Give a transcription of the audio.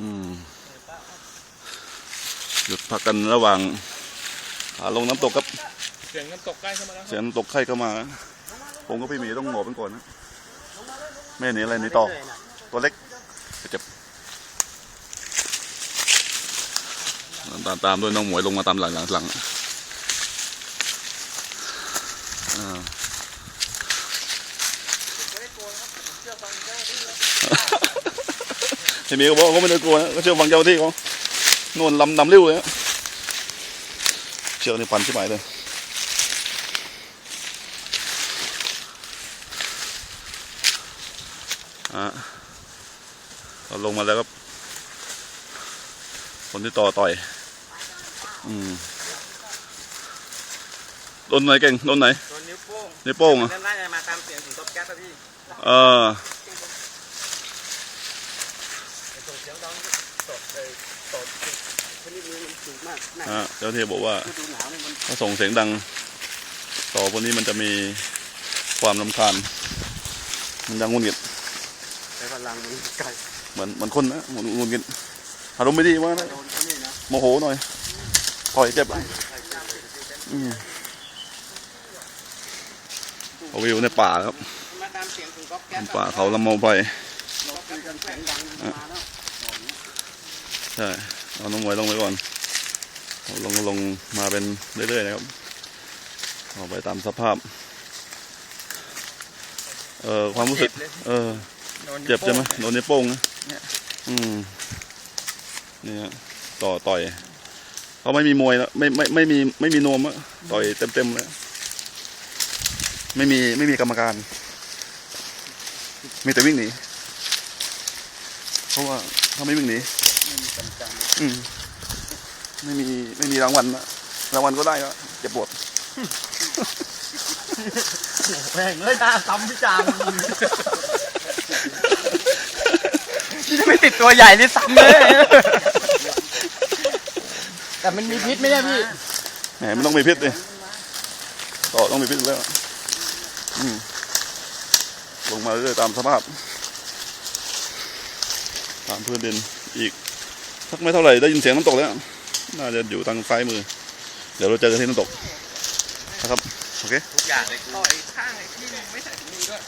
อืมหยุดพักกันระหว่างขาลงน้ำตกครับ เสียงน้ำตกใกล้เข้ามาแล้วเสียงน้ำตกไข่เข้ามา ผมก็พี่หมีต้องหมอบเป็นก่อนนะแม่หนีอะไรหนีต่อ ตัวเล็กเจ็บตามตามด้วยน้องหมวยลงมาตามหลังหลังหลังอ่า เห็นมีก็บอกเขาไม่ได้กลัวนะก็เชื่อฟังเจ้าหน้าที่เขานวลลำดำริ้วเลยนะเชือกนี่พันชิบหายเลยอะเราลงมาแล้วครับ คนที่ต่อต่อย อืมโดนไหนเก่งโดนไหนโดนนิ้วโป้งนิ้วโป้งเหรอะนั่นน่าจะมาตามเสียงถึงตบแก๊สอะพี่ เออส่ง เสียงดังตบเลยตบชนิดนี้มันสูงมากหนักฮะเจ้าหน้าที่บอกว่าฤดูหนาวเนี่ยมันถ้าส่งเสียงดัง ต่อพวกนี้มันจะมีความลำคาญมันจะงุนงิดใช้พลังมันไกลเหมือนเหมือนคนนะงุนงุนงิดอารมณ์ไม่ดีมากนะโดนเขานี่นะโมโหหน่อยต่อยเจ็บอืมเอาวิวในป่าครับมาตามเสียงถึงตบแก๊สป่าเขาลำเมาไป เราคุยกันเสียงดังมันมาแล้ว ใช่เอาน้องมวยลงไปก่อนลงลงมาเป็นเรื่อยๆนะครับเอาไปตามสภาพ เอ่อความรู้สึก เออ เจ็บใช่ไหมโดนนิ้วโป้งนะอืมนี่ฮะต่อต่อยเขาไม่มีมวยแล้วไม่ไม่ไม่มีไม่มีนวมอะต่อยเต็มเต็มๆเลยไม่มีไม่มีกรรมการ มีแต่วิ่งหนีเพราะว่าถ้าไม่วิ่งหนี อืมไม่มีไม่มีรางวัลนะรางวัลก็ได้ก็เจ็บปวดแม่งเลยหน้าซ้ำพิจารณ์ที่จะไม่ติดตัวใหญ่นี่ซ้ำเลย แต่มันมีพิษไหมเนี่ยพี่แหมมันต้องมีพิษดิต่อต้องมีพิษแล้วอืมลงมาเรื่อยๆตามสภาพ ตามพื้นดินอีก สักไม่เท่าไหร่ได้ยินเสียงน้ำตกแล้ว น่าจะอยู่ทางซ้ายมือ เดี๋ยวเราเจอกันที่น้ำตกนะครับ โอเค ทุกอย่างเลยต่อยข้างไอ้ที่ไม่ใส่ถุงมือด้วย